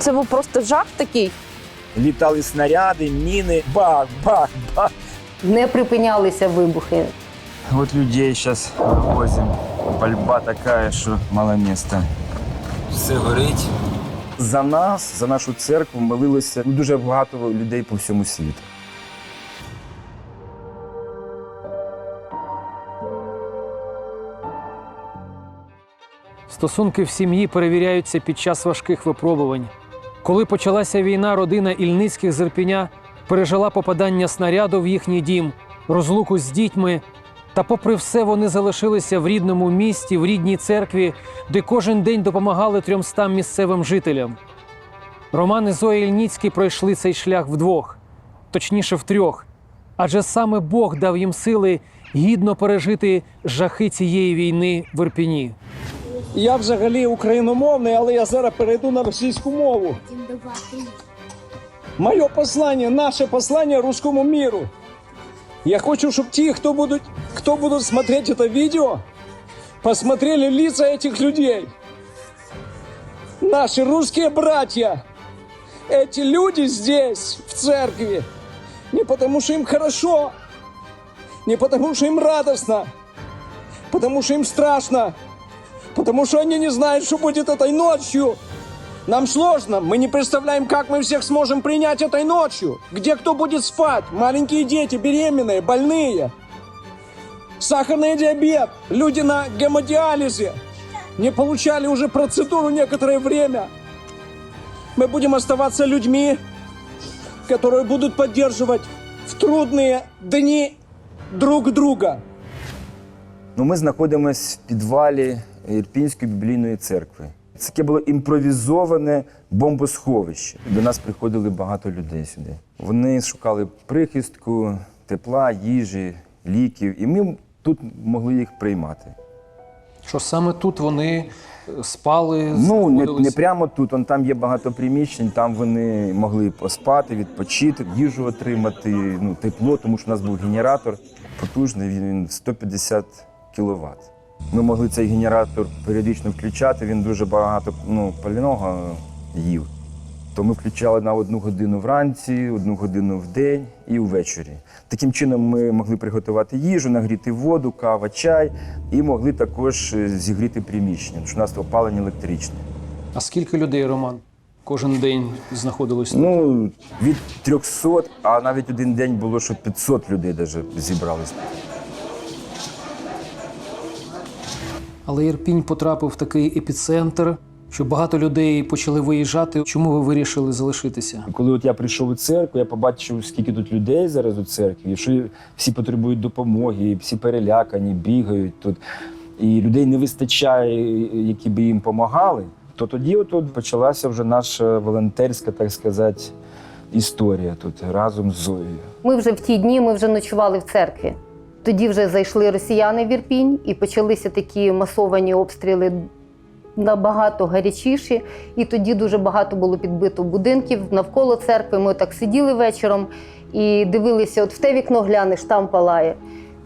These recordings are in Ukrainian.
Це був просто жах такий. Літали снаряди, міни, бах, бах, бах. Не припинялися вибухи. Вот людей сейчас вывозим. Пальба такая, що мало місця. Все горить. За нас, за нашу церкву молилося ну, дуже багато людей по всьому світу. Стосунки в сім'ї перевіряються під час важких випробувань. Коли почалася війна, родина Ільницьких з Ірпіня пережила попадання снаряду в їхній дім, розлуку з дітьми. Та, попри все, вони залишилися в рідному місті, в рідній церкві, де кожен день допомагали трьомстам місцевим жителям. Роман і Зоя Ільніцькі пройшли цей шлях вдвох, точніше втрьох. Адже саме Бог дав їм сили гідно пережити жахи цієї війни в Ірпіні. Я взагалі україномовний, але я зараз перейду на російську мову. Моє послання, наше послання руському міру. Я хочу, щоб ті, хто будуть, хто будуть смотреть это видео, посмотрели лица этих людей. Наши русские братья. Эти люди здесь, в церкви, не потому что им хорошо, не потому что им радостно, потому что им страшно, Потому что они не знают, что будет этой ночью. Нам сложно, мы не представляем, как мы всех сможем принять этой ночью. Где кто будет спать? Маленькие дети, беременные, больные. Сахарный диабет, люди на гемодиализе. Не получали уже процедуру некоторое время. Мы будем оставаться людьми, которые будут поддерживать в трудные дни друг друга. Ну, ми знаходимося в підвалі Ірпінської біблійної церкви. Це таке було імпровізоване бомбосховище. До нас приходили багато людей сюди. Вони шукали прихистку, тепла, їжі, ліків, і ми тут могли їх приймати. Що саме тут вони е, спали, Ну, не, не прямо тут, он там є багато приміщень, там вони могли поспати, відпочити, їжу отримати, ну, тепло, тому що у нас був генератор потужний, він, він 150 кВт. Ми могли цей генератор періодично включати, він дуже багато ну, пального їв. То ми включали на одну годину вранці, одну годину в день і ввечері. Таким чином ми могли приготувати їжу, нагріти воду, кава, чай і могли також е, зігріти приміщення, тому що у нас опалення електричне. А скільки людей, Роман? Кожен день знаходилось? Ну, від 300, а навіть один день було, що 500 людей даже зібралися. Але Ірпінь потрапив в такий епіцентр, що багато людей почали виїжджати. Чому ви вирішили залишитися? Коли от я прийшов у церкву, я побачив, скільки тут людей зараз у церкві, що всі потребують допомоги, всі перелякані, бігають тут. І людей не вистачає, які би їм допомагали. То тоді от почалася вже наша волонтерська, так сказати, історія тут разом з Зоєю. Ми вже в ті дні ми вже ночували в церкві. Тоді вже зайшли росіяни в Ірпінь і почалися такі масовані обстріли набагато гарячіші. І тоді дуже багато було підбито будинків навколо церкви. Ми так сиділи вечором і дивилися: от в те вікно глянеш, там палає.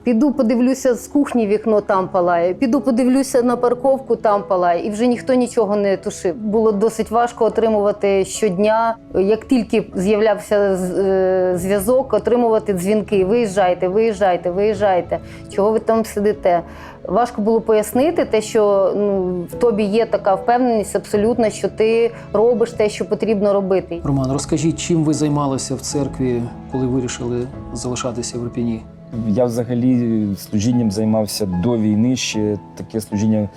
Піду подивлюся з кухні вікно, там палає. Піду подивлюся на парковку, там палає. І вже ніхто нічого не тушив. Було досить важко отримувати щодня. Як тільки з'являвся е, зв'язок, отримувати дзвінки. Виїжджайте, виїжджайте, виїжджайте. Чого ви там сидите? Важко було пояснити те, що ну, в тобі є така впевненість абсолютно, що ти робиш те, що потрібно робити. Роман, розкажіть, чим ви займалися в церкві, коли вирішили залишатися в Ірпіні? Я взагалі служінням займався до війни ще таке служіння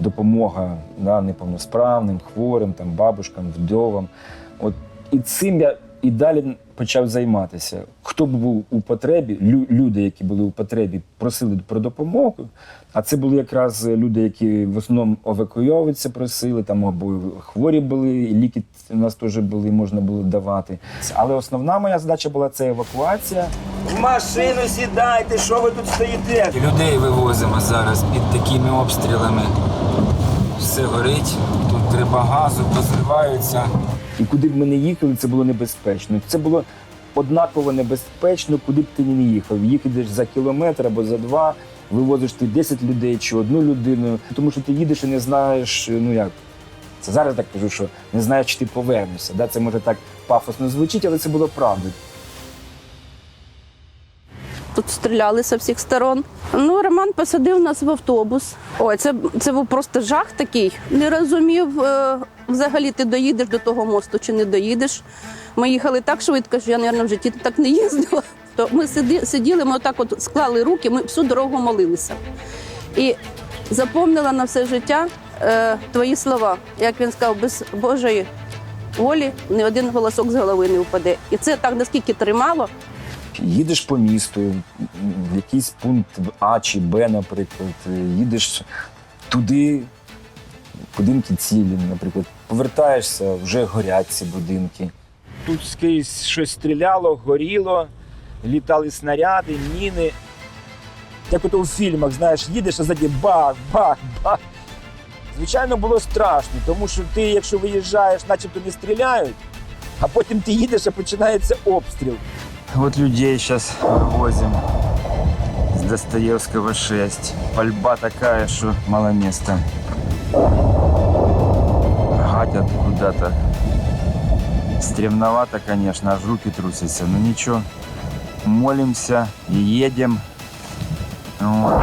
допомога да, неповносправним, хворим, там, бабушкам, вдовам. От, і цим я і далі почав займатися. Хто б був у потребі, лю- люди, які були у потребі, просили про допомогу. А це були якраз люди, які в основному евакуйовуватися просили, там або хворі були, і ліки у нас теж були, можна було давати. Але основна моя задача була це евакуація. В машину сідайте, що ви тут стоїте? Людей вивозимо зараз під такими обстрілами. Все горить, тут треба газу, позриваються. І куди б ми не їхали, це було небезпечно. Це було однаково небезпечно, куди б ти не їхав. Їхаєш за кілометр або за два, вивозиш ти 10 людей чи одну людину, тому що ти їдеш і не знаєш, ну як, Це зараз так кажу, що не знаю, чи ти повернешся. Да? Це може так пафосно звучить, але це було правдою. Тут стріляли з всіх сторон. Ну, Роман посадив нас в автобус. Ой, це, це був просто жах такий. Не розумів, е, взагалі ти доїдеш до того мосту чи не доїдеш. Ми їхали так швидко, що я, мабуть, в житті так не їздила. То ми сиділи, ми отак от склали руки, ми всю дорогу молилися. І запомнила на все життя е, твої слова. Як він сказав, без Божої волі ні один голосок з голови не впаде. І це так наскільки тримало. Їдеш по місту, в якийсь пункт А чи Б, наприклад, їдеш туди, будинки цілі, наприклад, повертаєшся, вже горять ці будинки. Тут скрізь щось стріляло, горіло, літали снаряди, міни. Як ото у фільмах, знаєш, їдеш, а ззаді бах, бах, бах. Звичайно, було страшно, тому що ти, якщо виїжджаєш, начебто не стріляють, а потім ти їдеш, а починається обстріл. Вот людей сейчас вывозим с Достоевского 6. Пальба такая, что мало места. Гатят куда-то. Стремновато, конечно, аж руки трусятся. Но ничего, молимся и едем. Вот.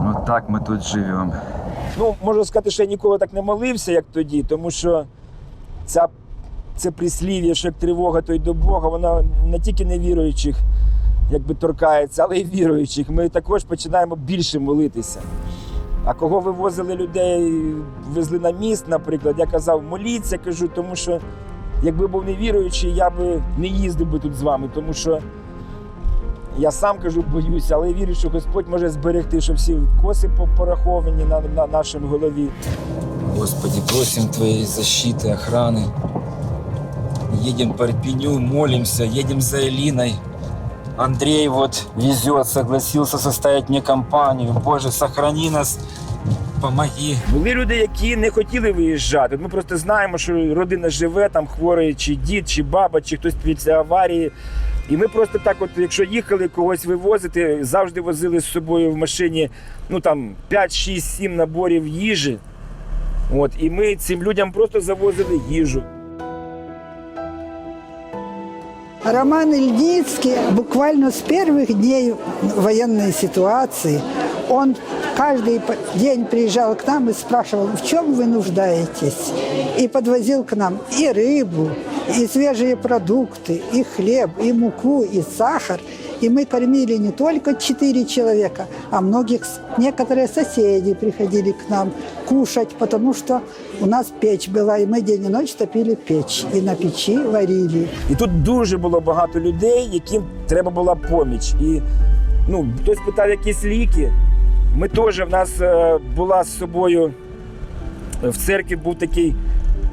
Вот так ми тут живемо. Ну, можу сказати, що я ніколи так не молився, як тоді, тому що ця це прислів'я, що як тривога, то й до Бога, вона не тільки невіруючих якби торкається, але й віруючих. Ми також починаємо більше молитися. А кого вивозили людей, везли на міст, наприклад, я казав, моліться, кажу, тому що якби був невіруючий, я би не їздив би тут з вами, тому що я сам кажу, боюся, але вірю, що Господь може зберегти, що всі коси по- пораховані на, на нашому голові. Господи, просим Твоей защиты, охраны. Едем по Ирпеню, молимся, едем за Элиной. Андрей вот везет, согласился составить мне компанию. Боже, сохрани нас, помоги. Були люди, які не хотіли виїжджати. Ми просто знаємо, що родина живе, там хворий чи дід, чи баба, чи хтось після аварії. І ми просто так, от, якщо їхали когось вивозити, завжди возили з собою в машині ну там 5, 6, 7 наборів їжі. От, і ми цим людям просто завозили їжу. Роман Ильницкий буквально с первых дней военной ситуации, он каждый день приезжал к нам и спрашивал, в чем вы нуждаетесь? И подвозил к нам и рыбу, и свежие продукты, и хлеб, и муку, и сахар. И мы кормили не только четыре человека, а многих, с- некоторые соседи приходили к нам кушать, потому что у нас печь была, и мы день и ночь топили печь. И на печи варили. І тут дуже було багато людей, яким треба була поміч. І ну, хтось питав якісь ліки. Ми теж в нас е, була з собою е, в церкві був такий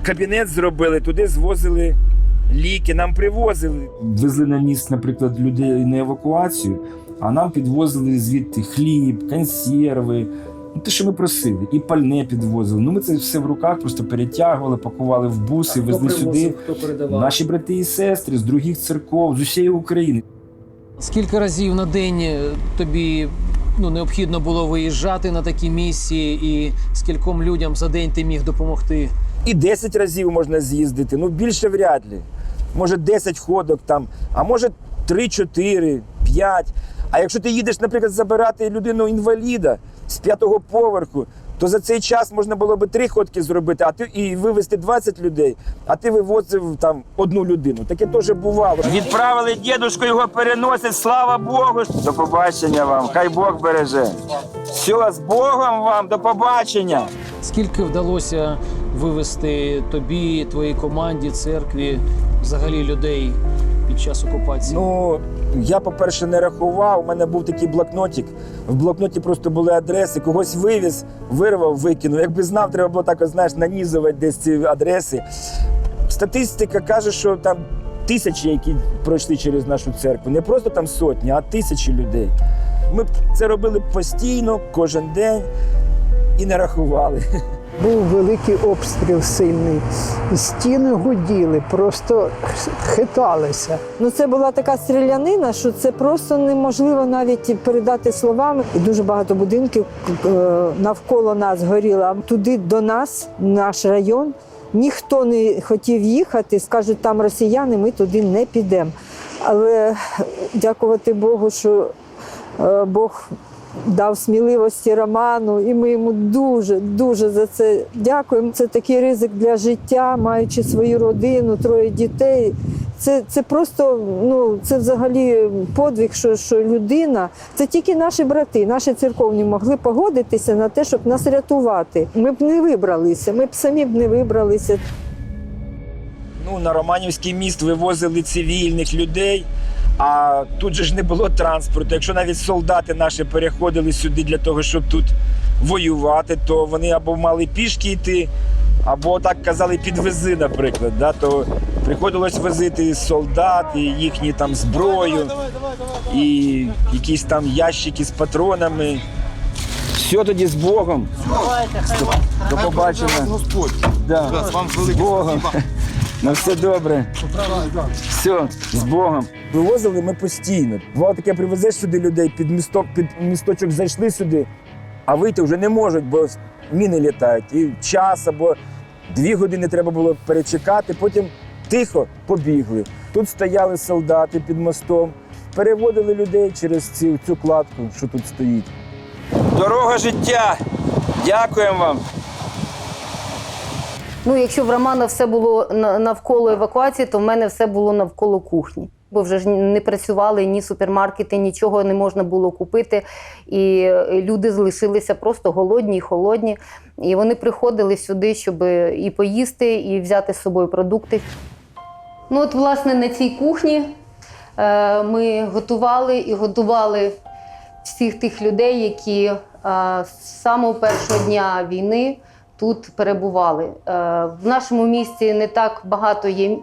кабінет, зробили, туди звозили ліки, нам привозили. Везли на місць, наприклад, людей на евакуацію, а нам підвозили звідти хліб, консерви. Ну, те, що ми просили, і пальне підвозили. Ну, ми це все в руках просто перетягували, пакували в буси, везли сюди. хто передавав? Наші брати і сестри з других церков, з усієї України. Скільки разів на день е, тобі ну, необхідно було виїжджати на такі місії, і скільком людям за день ти міг допомогти? І 10 разів можна з'їздити, ну більше вряд ли. Може 10 ходок там, а може 3, 4, 5. А якщо ти їдеш, наприклад, забирати людину інваліда з п'ятого поверху, то за цей час можна було би три ходки зробити, а ти і вивезти 20 людей, а ти вивозив там одну людину. Таке теж бувало. Відправили дідушку, його переносять, слава Богу. До побачення вам. Хай Бог береже. Все, з Богом вам, до побачення. Скільки вдалося вивезти тобі, твоїй команді, церкві, взагалі людей під час окупації? Ну, я, по-перше, не рахував. У мене був такий блокнотик. В блокноті просто були адреси, когось вивіз, вирвав, викинув. Якби знав, треба було так, знаєш, нанізувати десь ці адреси. Статистика каже, що там тисячі, які пройшли через нашу церкву. Не просто там сотні, а тисячі людей. Ми це робили постійно, кожен день і не рахували. Був великий обстріл сильний. Стіни гуділи, просто хиталися. Ну це була така стрілянина, що це просто неможливо навіть передати словами. І дуже багато будинків е, навколо нас горіло. Туди до нас, наш район, ніхто не хотів їхати. Скажуть, там росіяни, ми туди не підемо. Але дякувати Богу, що е, Бог дав сміливості Роману, і ми йому дуже, дуже за це дякуємо. Це такий ризик для життя, маючи свою родину, троє дітей. Це, це просто ну це взагалі подвиг, що, що людина. Це тільки наші брати, наші церковні могли погодитися на те, щоб нас рятувати. Ми б не вибралися, ми б самі б не вибралися. Ну, на Романівський міст вивозили цивільних людей, а тут же ж не було транспорту. Якщо навіть солдати наші переходили сюди для того, щоб тут воювати, то вони або мали пішки йти, або так казали, підвези, наприклад. Да? То приходилось возити солдат і їхні там зброю, і якісь там ящики з патронами. Все тоді з Богом. До побачення. Да. З Богом. На все добре. Все, з Богом. Вивозили ми постійно. Бувало таке, привезеш сюди людей, під місток, під місточок зайшли сюди, а вийти вже не можуть, бо міни літають. І час або дві години треба було перечекати, потім тихо побігли. Тут стояли солдати під мостом, переводили людей через цю, цю кладку, що тут стоїть. Дорога життя. Дякуємо вам. Ну, якщо в Романа все було навколо евакуації, то в мене все було навколо кухні. Бо вже ж не працювали ні супермаркети, нічого не можна було купити. І е, люди залишилися просто голодні і холодні. І вони приходили сюди, щоб і поїсти, і взяти з собою продукти. Ну, от, власне, на цій кухні е, ми готували і годували всіх тих людей, які е, з самого першого дня війни тут перебували. Е, В нашому місті не так багато є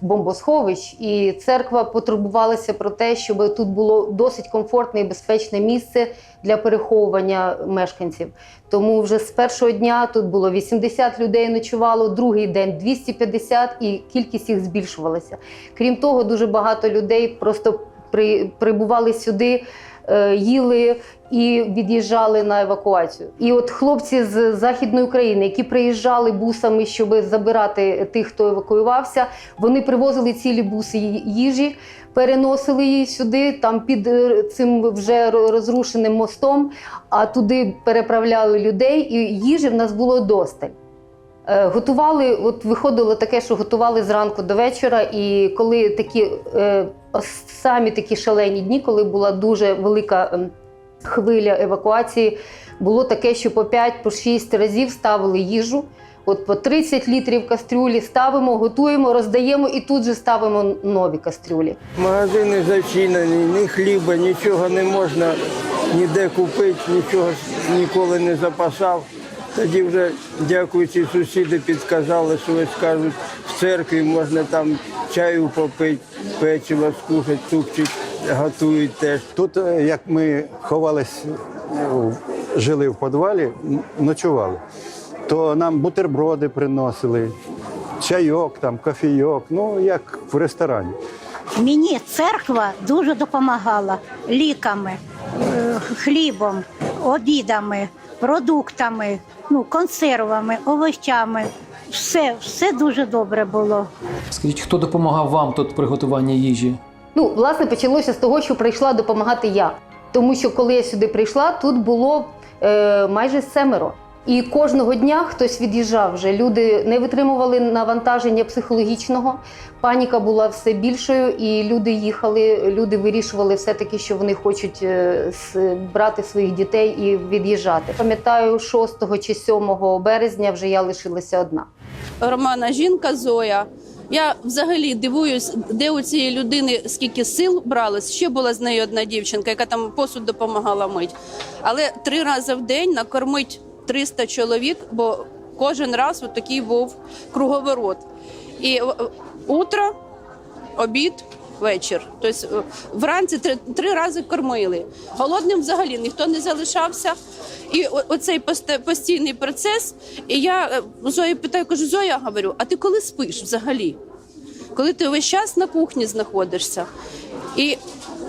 бомбосховищ, і церква потурбувалася про те, щоб тут було досить комфортне і безпечне місце для переховування мешканців. Тому вже з першого дня тут було 80 людей ночувало, другий день 250, і кількість їх збільшувалася. Крім того, дуже багато людей просто при, прибували сюди. Е, Їли і від'їжджали на евакуацію. І от хлопці з Західної України, які приїжджали бусами, щоб забирати тих, хто евакуювався, вони привозили цілі буси їжі, переносили її сюди, там під е, цим вже розрушеним мостом, а туди переправляли людей, і їжі в нас було досталь. Е, Готували, от виходило таке, що готували зранку до вечора, і коли такі е, самі такі шалені дні, коли була дуже велика ем, хвиля евакуації, було таке, що по 5 по 6 разів ставили їжу. От по 30 літрів кастрюлі ставимо, готуємо, роздаємо і тут же ставимо нові кастрюлі. Магазини зачинені, ні хліба, нічого не можна ніде купити, нічого ніколи не запасав. Тоді вже, дякуючи, сусіди підказали, що ось кажуть, в церкві можна там чаю попити, печиво скушати, супчик готують теж. Тут, е, як ми ховались, е, жили в підвалі, ночували, то нам бутерброди приносили, чайок, там, кофійок, ну як в ресторані. Мені церква дуже допомагала ліками, е, хлібом, обідами, продуктами, ну, консервами, овочами. Все, все дуже добре було. Скажіть, хто допомагав вам тут приготування їжі? Ну, власне, почалося з того, що прийшла допомагати я. Тому що коли я сюди прийшла, тут було е, майже семеро. І кожного дня хтось від'їжджав вже. Люди не витримували навантаження психологічного. Паніка була все більшою, і люди їхали. Люди вирішували все-таки, що вони хочуть е, брати своїх дітей і від'їжджати. Пам'ятаю, 6 чи 7 березня вже я лишилася одна. Романа жінка Зоя. Я взагалі дивуюсь, де у цієї людини скільки сил бралось. Ще була з нею одна дівчинка, яка там посуд допомагала мить. Але три рази в день накормить 300 чоловік, бо кожен раз такий був круговорот. І е, утро, обід, вечір. Тобто е, вранці три, три рази кормили. Голодним взагалі ніхто не залишався. І оцей постійний процес. І я е, Зою питаю, кажу, Зоя, говорю, а ти коли спиш взагалі? Коли ти весь час на кухні знаходишся. І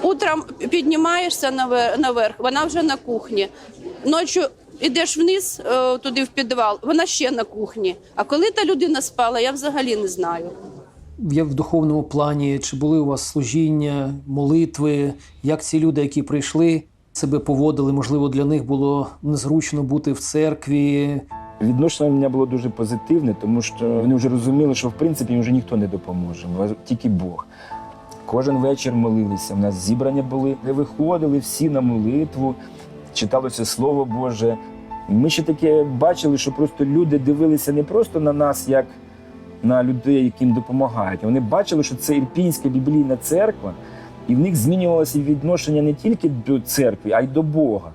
утром піднімаєшся навер- наверх, вона вже на кухні. Ночі йдеш вниз, е, туди в підвал, вона ще на кухні. А коли та людина спала, я взагалі не знаю. Як в духовному плані, чи були у вас служіння, молитви? Як ці люди, які прийшли, себе поводили? Можливо, для них було незручно бути в церкві. Відношення в мене було дуже позитивне, тому що вони вже розуміли, що в принципі їм вже ніхто не допоможе, тільки Бог. Кожен вечір молилися. У нас зібрання були, де виходили всі на молитву, читалося Слово Боже. Ми ще таке бачили, що просто люди дивилися не просто на нас, як на людей, яким допомагають. Вони бачили, що це Ірпінська біблійна церква, і в них змінювалося відношення не тільки до церкви, а й до Бога.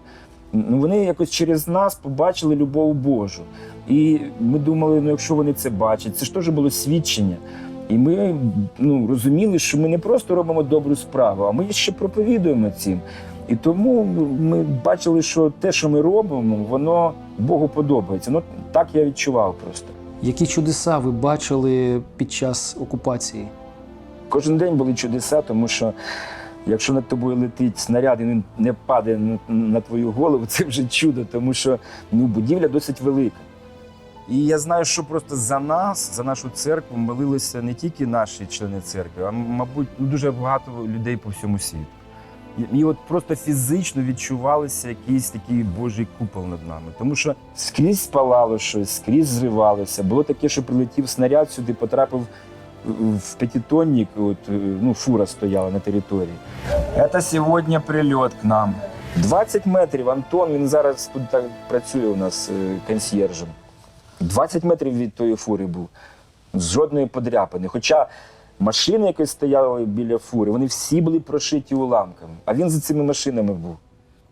Ну, вони якось через нас побачили любов Божу. І ми думали, ну якщо вони це бачать, це ж теж було свідчення. І ми ну, розуміли, що ми не просто робимо добру справу, а ми ще проповідуємо цим. І тому ми бачили, що те, що ми робимо, воно Богу подобається. Ну так я відчував просто. Які чудеса ви бачили під час окупації? Кожен день були чудеса, тому що якщо над тобою летить снаряд і він не падає на, на твою голову, це вже чудо, тому що ну, будівля досить велика. І я знаю, що просто за нас, за нашу церкву, молилися не тільки наші члени церкви, а мабуть, ну, дуже багато людей по всьому світу. І, от просто фізично відчувалося якийсь такий Божий купол над нами. Тому що скрізь спалало щось, скрізь зривалося. Було таке, що прилетів снаряд сюди, потрапив в пятитонник, от, е, ну, фура стояла на території. Це сьогодні прильот к нам. 20 метрів. Антон, він зараз тут так працює у нас е, консьєржем. 20 метрів від тої фури був. З жодної подряпини. Хоча машини, які стояли біля фури, вони всі були прошиті уламками. А він за цими машинами був.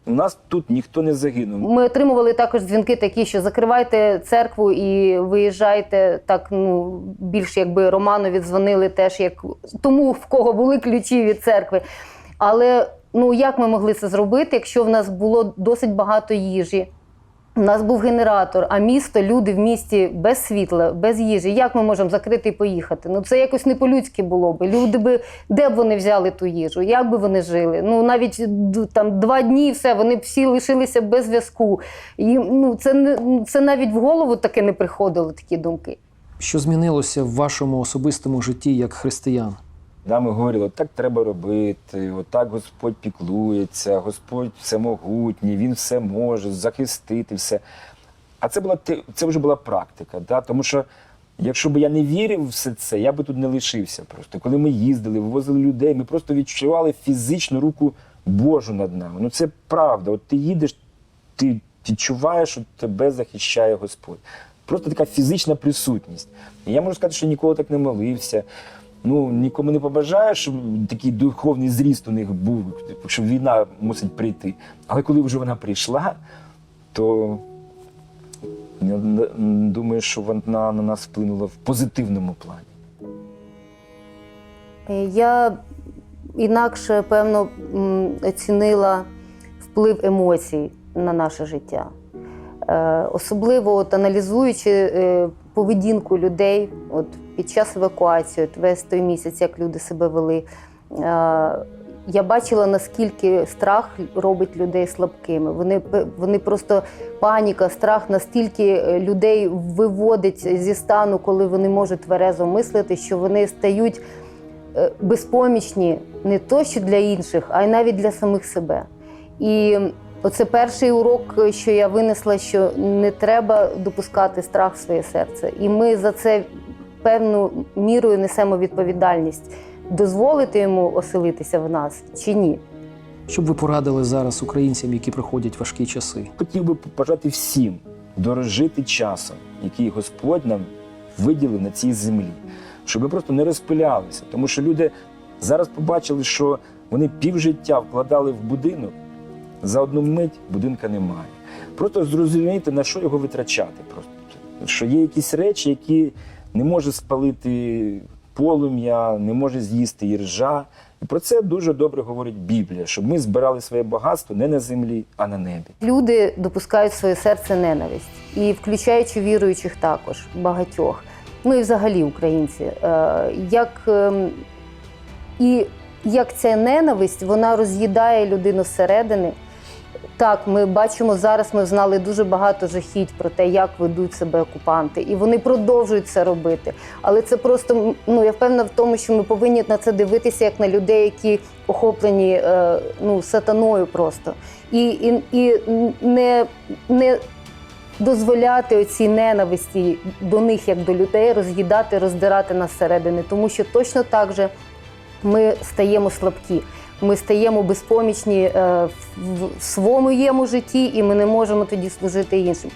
У нас тут ніхто не загинув. Ми отримували також дзвінки такі, що закривайте церкву і виїжджайте. Так ну більш якби Романові дзвонили теж як тому, в кого були ключі від церкви. Але ну як ми могли це зробити, якщо в нас було досить багато їжі? У нас був генератор, а місто, люди в місті без світла, без їжі. Як ми можемо закрити і поїхати? Ну це якось не по-людськи було би. Люди би де б вони взяли ту їжу? Як би вони жили? Ну навіть там два дні, і все вони б всі лишилися без зв'язку. І ну це не це навіть в голову таке не приходило, такі думки. Що змінилося в вашому особистому житті як християн? Да, ми говорили, так треба робити, отак Господь піклується, Господь всемогутній, Він все може захистити все. А це була це вже була практика. Да? Тому що якщо б я не вірив в все це, я би тут не лишився просто. Коли ми їздили, вивозили людей, ми просто відчували фізичну руку Божу над нами. Ну це правда. От ти їдеш, ти відчуваєш, що тебе захищає Господь. Просто така фізична присутність. І я можу сказати, що ніколи так не молився. Ну, нікому не побажаю, щоб такий духовний зріст у них був, що війна мусить прийти. Але коли вже вона прийшла, то я думаю, що вона на нас вплинула в позитивному плані. Я інакше, певно, оцінила вплив емоцій на наше життя. Е, Особливо от, аналізуючи е, поведінку людей от, під час евакуації, весь той місяць, як люди себе вели. е, Я бачила, наскільки страх робить людей слабкими. Вони, вони просто паніка, страх настільки е, людей виводить зі стану, коли вони можуть тверезо мислити, що вони стають е, безпомічні не то що для інших, а й навіть для самих себе. І оце перший урок, що я винесла, що не треба допускати страх в своє серце. І ми за це певною мірою несемо відповідальність. Дозволити йому оселитися в нас чи ні? Що б ви порадили зараз українцям, які проходять важкі часи? Хотів би побажати всім дорожити часом, який Господь нам виділив на цій землі, щоб ми просто не розпилялися. Тому що люди зараз побачили, що вони півжиття вкладали в будинок, за одну мить будинка немає. Просто зрозуміти, на що його витрачати. Просто що є якісь речі, які не може спалити полум'я, не може з'їсти іржа, І про це дуже добре говорить Біблія, щоб ми збирали своє багатство не на землі, а на небі. Люди допускають в своє серце ненависть, і включаючи віруючих також багатьох. Ну і взагалі українці. Е, Як, ем, і як ця ненависть вона роз'їдає людину зсередини. Так, ми бачимо зараз. Ми знали дуже багато жахіть про те, як ведуть себе окупанти, і вони продовжують це робити. Але це просто ну я впевнена в тому, що ми повинні на це дивитися як на людей, які охоплені е, ну сатаною просто, і, і, і не, не дозволяти оцій ненависті до них як до людей роз'їдати, роздирати нас зсередини, тому що точно так же ми стаємо слабкі. Ми стаємо безпомічні е, в своєму житті, і ми не можемо тоді служити іншим.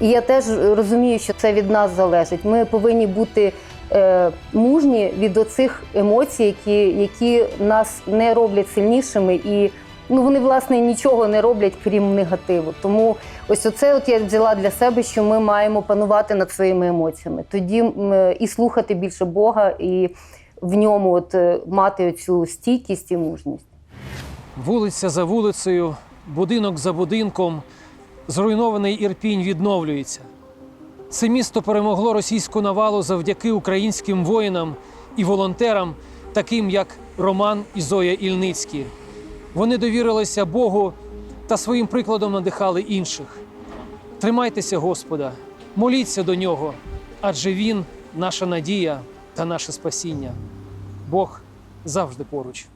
І я теж розумію, що це від нас залежить. Ми повинні бути е, мужні від оцих емоцій, які, які нас не роблять сильнішими, і ну вони власне нічого не роблять крім негативу. Тому ось оце от я взяла для себе, що ми маємо панувати над своїми емоціями, тоді е, і слухати більше Бога, і в ньому от е, мати цю стійкість і мужність. Вулиця за вулицею, будинок за будинком, зруйнований Ірпінь відновлюється. Це місто перемогло російську навалу завдяки українським воїнам і волонтерам, таким як Роман і Зоя Ільницькі. Вони довірилися Богу та своїм прикладом надихали інших. Тримайтеся Господа, моліться до нього, адже Він наша надія та наше спасіння. Бог завжди поруч.